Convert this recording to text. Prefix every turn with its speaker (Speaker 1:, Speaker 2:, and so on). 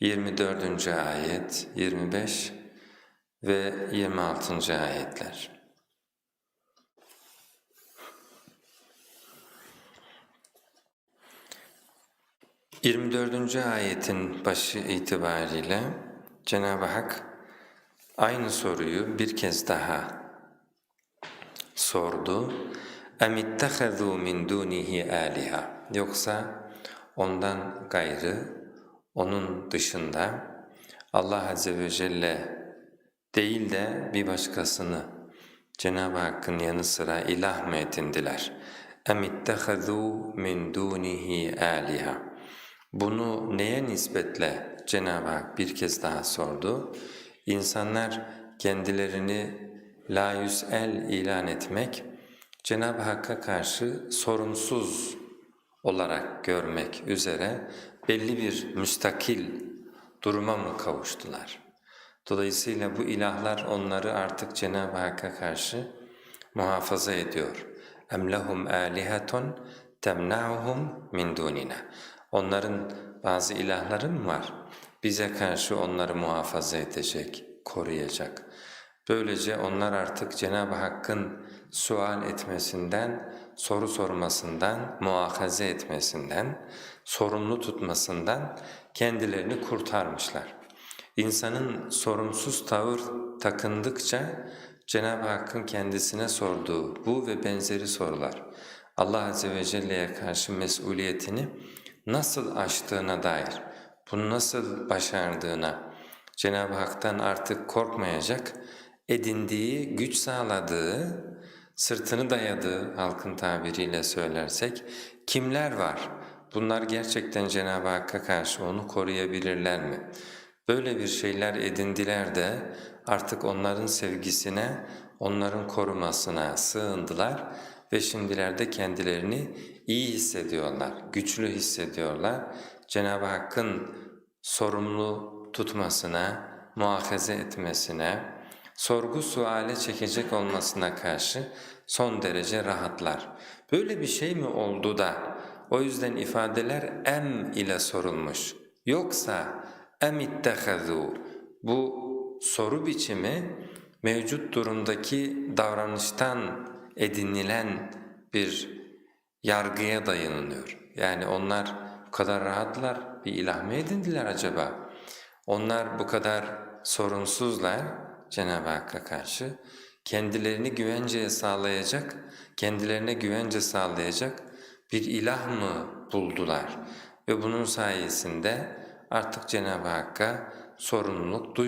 Speaker 1: 24. ayet, 25 ve 26. ayetler. Yirmi dördüncü ayetin başı itibariyle Cenab-ı Hak aynı soruyu bir kez daha sordu. اَمِ اتَّخَذُوا مِنْ دُونِهِ آلِهَا Yoksa ondan gayrı, onun dışında Allah Azze ve Celle değil de bir başkasını Cenab-ı Hakk'ın yanı sıra ilah mı edindiler? اَمِ اتَّخَذُوا مِنْ دُونِهِ آلِهَا Bunu neye nispetle Cenab-ı Hak bir kez daha sordu? İnsanlar kendilerini la yüs'el ilan etmek, Cenab-ı Hakk'a karşı sorumsuz olarak görmek üzere belli bir müstakil duruma mı kavuştular? Dolayısıyla bu ilahlar onları artık Cenab-ı Hakk'a karşı muhafaza ediyor. اَمْ لَهُمْ آلِهَةٌ تَمْنَعُهُمْ مِنْ دُونِنَا Onların bazı ilahları mı var? Bize karşı onları muhafaza edecek, koruyacak. Böylece onlar artık Cenab-ı Hakk'ın sual etmesinden, soru sormasından, muahaze etmesinden, sorumlu tutmasından kendilerini kurtarmışlar. İnsanın sorumsuz tavır takındıkça Cenab-ı Hakk'ın kendisine sorduğu bu ve benzeri sorular Allah Azze ve Celle'ye karşı mesuliyetini nasıl aştığına dair, bunu nasıl başardığına Cenab-ı Hak'tan artık korkmayacak, edindiği, güç sağladığı, sırtını dayadığı halkın tabiriyle söylersek kimler var? Bunlar gerçekten Cenab-ı Hakk'a karşı onu koruyabilirler mi? Böyle bir şeyler edindiler de artık onların sevgisine, onların korumasına sığındılar ve şimdilerde kendilerini iyi hissediyorlar, güçlü hissediyorlar. Cenab-ı Hakk'ın sorumlu tutmasına, muahaze etmesine, sorgu suale çekecek olmasına karşı son derece rahatlar. Böyle bir şey mi oldu da o yüzden ifadeler em ile sorulmuş. Yoksa em ittehazû bu soru biçimi mevcut durumdaki davranıştan edinilen bir yargıya dayanılıyor. Yani onlar bu kadar rahatlar, bir ilah mı edindiler acaba? Onlar bu kadar sorunsuzlar Cenab-ı Hakk'a karşı, kendilerini güvenceye sağlayacak, kendilerine güvence sağlayacak bir ilah mı buldular? Ve bunun sayesinde artık Cenab-ı Hakk'a sorumluluk duyuyorlar.